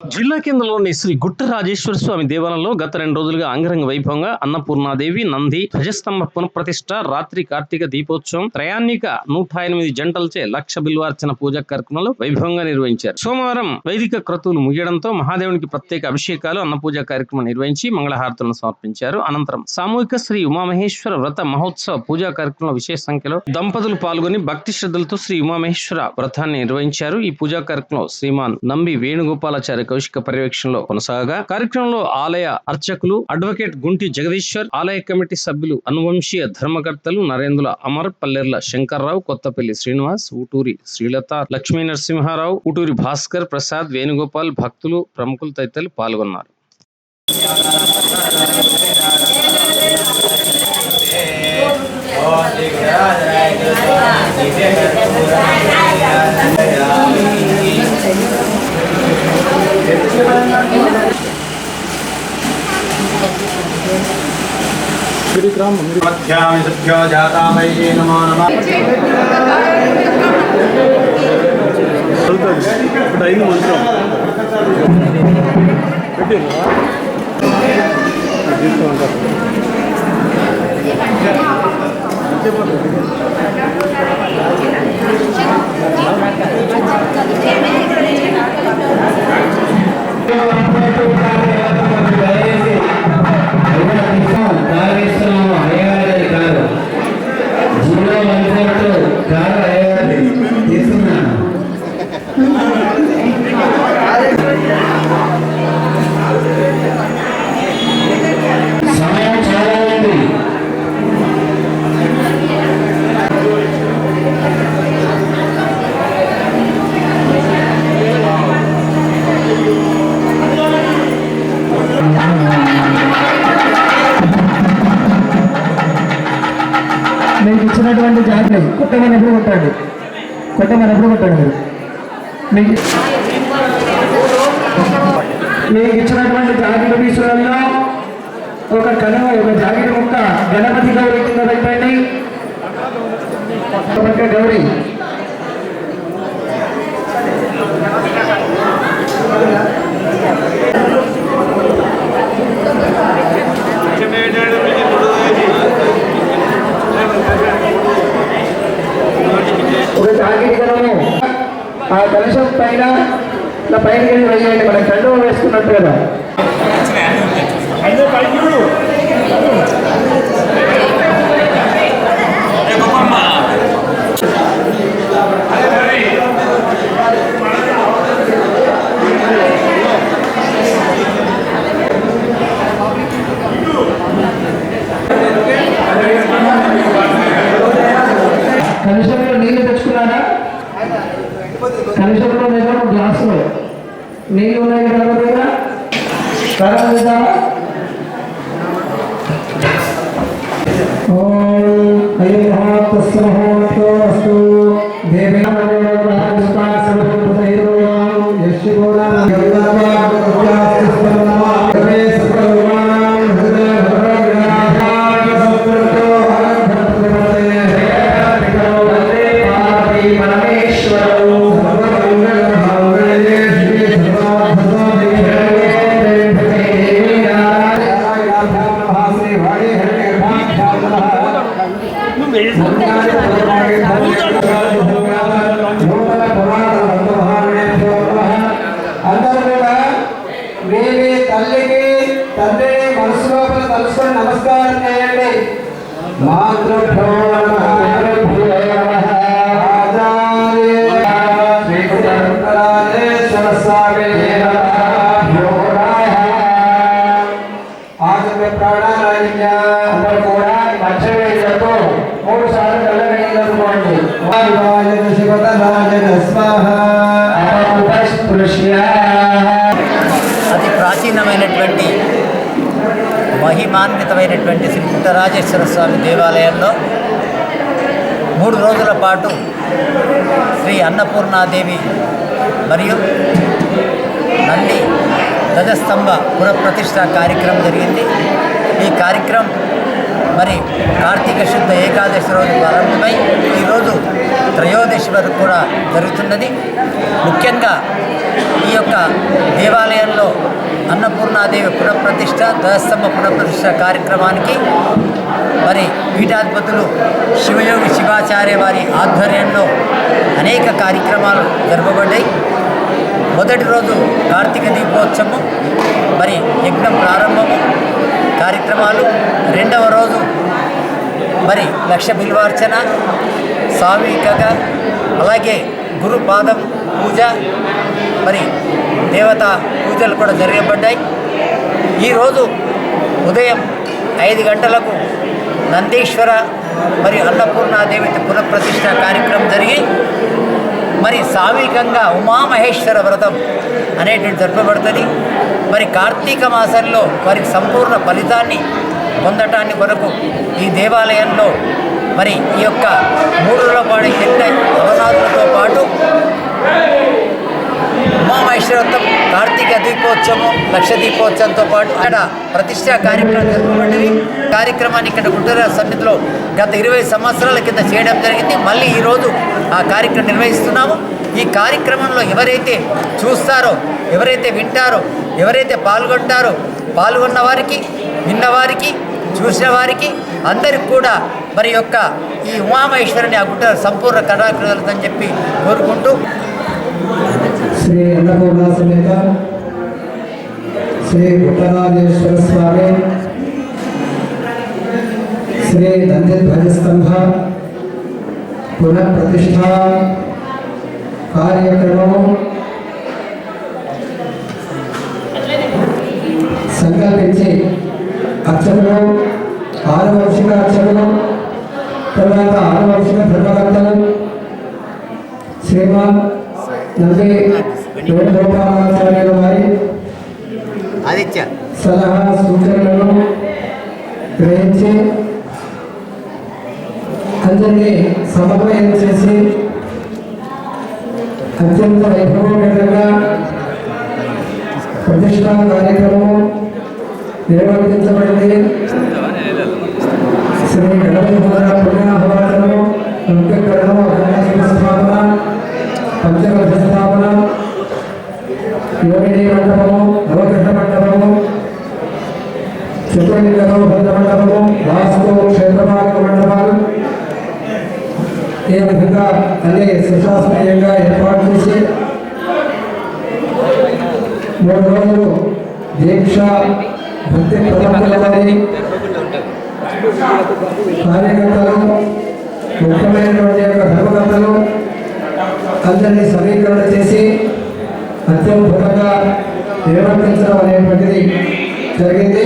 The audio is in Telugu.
జిల్లా కేంద్రంలోని శ్రీ గుట్ట రాజేశ్వర స్వామి దేవాలయంలో గత రెండు రోజులుగా అంగరంగ వైభవంగా అన్నపూర్ణాదేవి నంది ధ్వజస్తంభ పునఃప్రతిష్ట రాత్రి కార్తీక దీపోత్సవం త్రయాన్నిక నూట ఎనిమిది జంటలచే లక్ష బిల్వార్చన పూజా కార్యక్రమాలు వైభవంగా నిర్వహించారు. సోమవారం వైదిక క్రతువులు ముగియడంతో మహాదేవునికి ప్రత్యేక అభిషేకాలు అన్నపూజ కార్యక్రమం నిర్వహించి మంగళహారతులను సమర్పించారు. అనంతరం సామూహిక శ్రీ ఉమామహేశ్వర వ్రత మహోత్సవ పూజా కార్యక్రమంలో విశేష సంఖ్యలో దంపతులు పాల్గొని భక్తి శ్రద్ధలతో శ్రీ ఉమామహేశ్వర వ్రతాన్ని నిర్వహించారు. ఈ పూజా కార్యక్రమంలో శ్రీమాన్ నంబి వేణుగోపాలాచార్య కౌశిక పర్యవేక్షణలో కొనసాగా. కార్యక్రమంలో ఆలయ అర్చకులు అడ్వకేట్ గుంటి జగదీశ్వర్ ఆలయ కమిటీ సభ్యులు అనువంశీయ ధర్మకర్తలు నరేంద్ర అమర్ పల్లెర్ల శంకర్రావు కొత్తపల్లి శ్రీనివాస్ ఊటూరి శ్రీలత లక్ష్మీ నరసింహారావు ఊటూరి భాస్కర్ ప్రసాద్ వేణుగోపాల్ భక్తులు ప్రముఖులు తదితరులు పాల్గొన్నారు. मध्यामि सभ्यो जाता मयि नमो नमः ఇప్పుడు అయింది మంత్రం పెట్టిర్రా? ఇచ్చినటువంటి జాగ్రత్త కొట్టమని ఎప్పుడు కొట్టండి. కొట్టమని ఎప్పుడు కొట్టండి మీరు. మీకు మీకు ఇచ్చినటువంటి జాకెట్ పీసులలో ఒక కనుమ ఒక జాకెట్ ముక్క గణపతి గౌరీ కింద పెట్టండి. ఒక పక్క గౌరీ ఒక జాకెట్ కలము ఆ కలశం పైన పైకి వెళ్ళి వేయండి మనకి కండువ వేసుకున్నట్టు కదా. ప్రారంభం చేద్దామా? ఓం తల్లికి తండ్రిని మనసు లోపల తలుసుకొని నమస్కారం చేయండి. మాతృభ్యో ప్రాచీనమైనటువంటి మహిమాన్వితమైనటువంటి శ్రీ పుట్టరాజేశ్వర స్వామి దేవాలయంలో మూడు రోజుల పాటు శ్రీ అన్నపూర్ణాదేవి మరియు నంది ధ్వజస్తంభ పునఃప్రతిష్ట కార్యక్రమం జరిగింది. ఈ కార్యక్రమం మరి కార్తీక శుద్ధ ఏకాదశి రోజు ప్రారంభమై ఈరోజు త్రయోదశి వరకు కూడా జరుగుతున్నది. ముఖ్యంగా ఈ యొక్క దేవాలయంలో అన్నపూర్ణాదేవి పునఃప్రతిష్ఠ ధ్వజస్తంభ పునఃప్రతిష్ఠ కార్యక్రమానికి మరి పీఠాధిపతులు శివయోగి శివాచార్య వారి ఆధ్వర్యంలో అనేక కార్యక్రమాలు జరపబడ్డాయి. మొదటి రోజు కార్తీక దీపోత్సవం మరి యజ్ఞం ప్రారంభము కార్యక్రమాలు. రెండవ రోజు మరి లక్ష బిల్వార్చన సామూహికగా అలాగే గురు పాదం పూజ మరి దేవత పూజలు కూడా జరగబడ్డాయి ఈరోజు ఉదయం ఐదు గంటలకు నందీశ్వర మరియు అన్నపూర్ణాదేవి పునఃప్రతిష్ఠ కార్యక్రమం జరిగి మరి సామూహికంగా ఉమామహేశ్వర వ్రతం అనేటువంటి జరపబడుతుంది. మరి కార్తీక మాసంలో వారికి సంపూర్ణ ఫలితాన్ని పొందటాన్ని కొరకు ఈ దేవాలయంలో మరి ఈ యొక్క మూడు పాడే ఎన్న అవనాదులతో పాటు ఉమామహేశ్వరత్వం కార్తీక దీపోత్సవం లక్ష దీపోత్సవంతో పాటు అక్కడ ప్రతిష్టా కార్యక్రమం జరపబడ్డవి కార్యక్రమాన్ని ఇక్కడ గుంటూరు సన్నిధిలో గత ఇరవై సంవత్సరాల కింద చేయడం జరిగింది. మళ్ళీ ఈరోజు ఆ కార్యక్రమం నిర్వహిస్తున్నాము. ఈ కార్యక్రమంలో ఎవరైతే చూస్తారో ఎవరైతే వింటారో ఎవరైతే పాల్గొంటారో పాల్గొన్న వారికి విన్నవారికి చూసిన వారికి అందరికి కూడా మరి యొక్క ఈ ఉమామహేశ్వరుని ఆ గుట్ట సంపూర్ణ కళాకృతని చెప్పి కోరుకుంటూ శ్రీ అన్నపూర్ణ సమేత శ్రీ పుట్టరాజేశ్వర స్వామి శ్రీ నంది ధ్వజస్తంభ పునఃప్రతిష్ఠ కార్యక్రమం సంకల్పించి అర్చకులు ఆరువంశిక అర్చకులు తర్వాత ఆరువంశిక ధర్మకర్తలు శ్రీమాన్ వేణుగోపాలాచార్యుల వారి సలహా సూచనలను గ్రహించి అందరినీ సమన్వయం చేసి అత్యంత వైభవపేతంగా ప్రతిష్టా కార్యక్రమం నిర్వర్తించబడింది. శ్రీ గణపతి పునర స్థాపన పంచగర్భ స్థాపన యోగిని మండపము నవగ్రహ మండపము చతుర్లింగము భద్ర మండపము వాస్తు క్షేత్రపాలక మండపాలు ఈ విధంగా అన్ని ఏర్పాటు చేసి మూడు రోజులు దీక్ష భక్తి ప్రవర్తన కార్యకర్తలు ముఖ్యమైనటువంటి యొక్క ధర్మకర్తలు అందరినీ సమీకరణ చేసి అత్యద్భుతంగా నిర్వర్తించడం అనేటువంటిది జరిగింది.